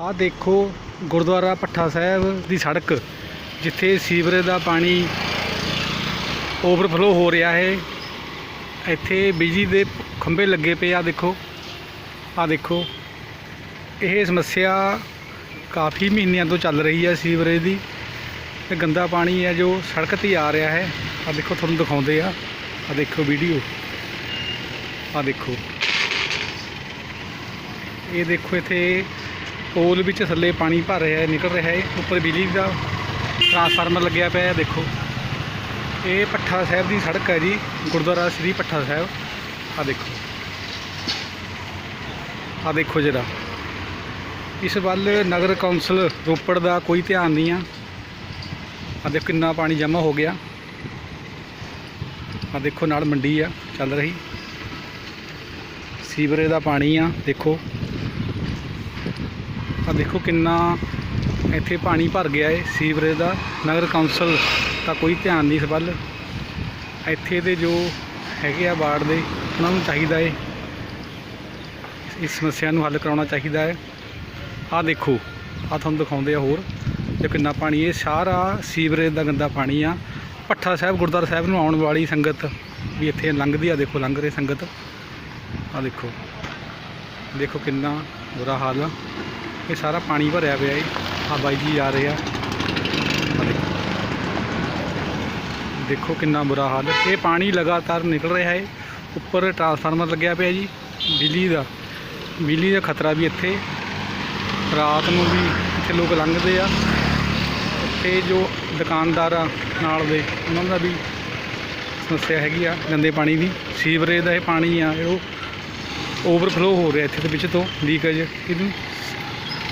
ਆਹ ਦੇਖੋ ਗੁਰਦੁਆਰਾ ਪੱਠਾ ਸਾਹਿਬ ਦੀ ਸੜਕ, ਜਿੱਥੇ ਸੀਵਰੇਜ ਦਾ ਪਾਣੀ ਓਵਰਫਲੋ ਹੋ ਰਿਹਾ ਹੈ। ਇੱਥੇ ਬਿਜਲੀ ਦੇ ਖੰਭੇ ਲੱਗੇ ਪਏ ਆ ਦੇਖੋ ਆ ਦੇਖੋ। ਇਹ ਸਮੱਸਿਆ ਕਾਫੀ ਮਹੀਨਿਆਂ ਤੋਂ ਚੱਲ ਰਹੀ ਹੈ ਸੀਵਰੇਜ ਦੀ। ਤੇ ਗੰਦਾ ਪਾਣੀ ਹੈ ਜੋ ਸੜਕ ਤੇ ਆ ਰਿਹਾ ਹੈ। ਆ ਦੇਖੋ, ਤੁਹਾਨੂੰ ਦਿਖਾਉਂਦੇ ਆ। ਆ ਦੇਖੋ ਵੀਡੀਓ। ਆ ਦੇਖੋ। ਇਹ ਦੇਖੋ ਇੱਥੇ ਪੋਲ ਵਿੱਚ ਥੱਲੇ ਪਾਣੀ ਭਰ ਰਿਹਾ ਹੈ, ਨਿਕਲ ਰਿਹਾ ਹੈ। ਉੱਪਰ ਬਿਜਲੀ ਦਾ ਟਰਾਂਸਫਾਰਮਰ ਲੱਗਿਆ ਪਿਆ ਹੈ, ਦੇਖੋ। ਇਹ ਪੱਠਾ ਸਾਹਿਬ ਦੀ ਸੜਕ ਹੈ ਜੀ, ਗੁਰਦੁਆਰਾ ਸ੍ਰੀ ਪੱਠਾ ਸਾਹਿਬ। ਆ ਦੇਖੋ। ਆ ਦੇਖੋ ਜਰਾ। ਇਸ ਵੱਲ ਨਗਰ ਕੌਂਸਲ ਰੋਪੜ ਦਾ ਕੋਈ ਧਿਆਨ ਨਹੀਂ ਆ। ਆ ਦੇਖੋ ਕਿੰਨਾ ਪਾਣੀ ਜਮ੍ਹਾਂ ਹੋ ਗਿਆ। ਆ ਦੇਖੋ ਨਾਲ ਮੰਡੀ ਆ, ਚੱਲ ਰਹੀ। ਸੀਵਰੇਜ ਦਾ ਪਾਣੀ ਆ, ਦੇਖੋ। ਆ ਦੇਖੋ ਕਿੰਨਾ ਇੱਥੇ ਪਾਣੀ ਭਰ ਗਿਆ ਹੈ ਸੀਵਰੇਜ ਦਾ। ਨਗਰ ਕੌਂਸਲ ਦਾ ਕੋਈ ਧਿਆਨ ਨਹੀਂ ਇਸ ਵੱਲ। ਇੱਥੇ ਦੇ ਜੋ ਹੈਗੇ ਆ ਵਾਰਡ ਦੇ, ਉਹਨਾਂ ਨੂੰ ਚਾਹੀਦਾ ਹੈ ਇਸ ਸਮੱਸਿਆ ਨੂੰ ਹੱਲ ਕਰਾਉਣਾ ਚਾਹੀਦਾ ਹੈ ਆਹ ਦੇਖੋ ਆ ਤੁਹਾਨੂੰ ਦਿਖਾਉਂਦੇ ਆ ਹੋਰ। ਤੇ ਕਿੰਨਾ ਪਾਣੀ ਇਹ ਸਾਰਾ ਸੀਵਰੇਜ ਦਾ ਗੰਦਾ ਪਾਣੀ ਆ। ਪੱਠਾ ਸਾਹਿਬ, ਗੁਰਦੁਆਰਾ ਸਾਹਿਬ ਨੂੰ ਆਉਣ ਵਾਲੀ ਸੰਗਤ ਵੀ ਇੱਥੇ ਲੰਘਦੀ ਆ, ਦੇਖੋ ਲੰਘ ਰਹੀ ਸੰਗਤ। ਆ ਦੇਖੋ ਦੇਖੋ ਕਿੰਨਾ ਬੁਰਾ ਹਾਲ ਆ। ਇਹ ਸਾਰਾ ਪਾਣੀ ਭਰਿਆ ਪਿਆ ਹੈ ਆ ਬਾਈ ਜੀ ਆ ਰਹੇ ਆ। ਦੇਖੋ। ਕਿੰਨਾ ਬੁਰਾ ਹਾਲ ਇਹ ਪਾਣੀ ਲਗਾਤਾਰ ਨਿਕਲ ਰਿਹਾ ਹੈ ਉੱਪਰ ਟਰਾਂਸਫਾਰਮਰ ਲੱਗਿਆ ਪਿਆ ਜੀ, ਬਿਜਲੀ ਦਾ। ਬਿਜਲੀ ਦਾ ਖਤਰਾ ਵੀ ਇੱਥੇ। ਰਾਤ ਨੂੰ ਵੀ ਇੱਥੇ ਲੋਕ ਲੰਘਦੇ ਆ। ਤੇ ਜੋ ਦੁਕਾਨਦਾਰ ਆ ਨਾਲ ਦੇ, ਉਹਨਾਂ ਦਾ ਵੀ ਸਮੱਸਿਆ ਹੈਗੀ ਆ, ਗੰਦੇ ਪਾਣੀ ਦੀ। ਸੀਵਰੇਜ ਦਾ ਇਹ ਪਾਣੀ ਆ, ਇਹ ਉਹ ਓਵਰਫਲੋ ਹੋ ਰਿਹਾ ਇੱਥੇ ਦੇ ਵਿੱਚ ਤੋਂ ਲੀਕੇਜ ਇਹਨੂੰ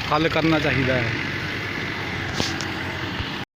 ਹੱਲ ਕਰਨਾ ਚਾਹੀਦਾ ਹੈ।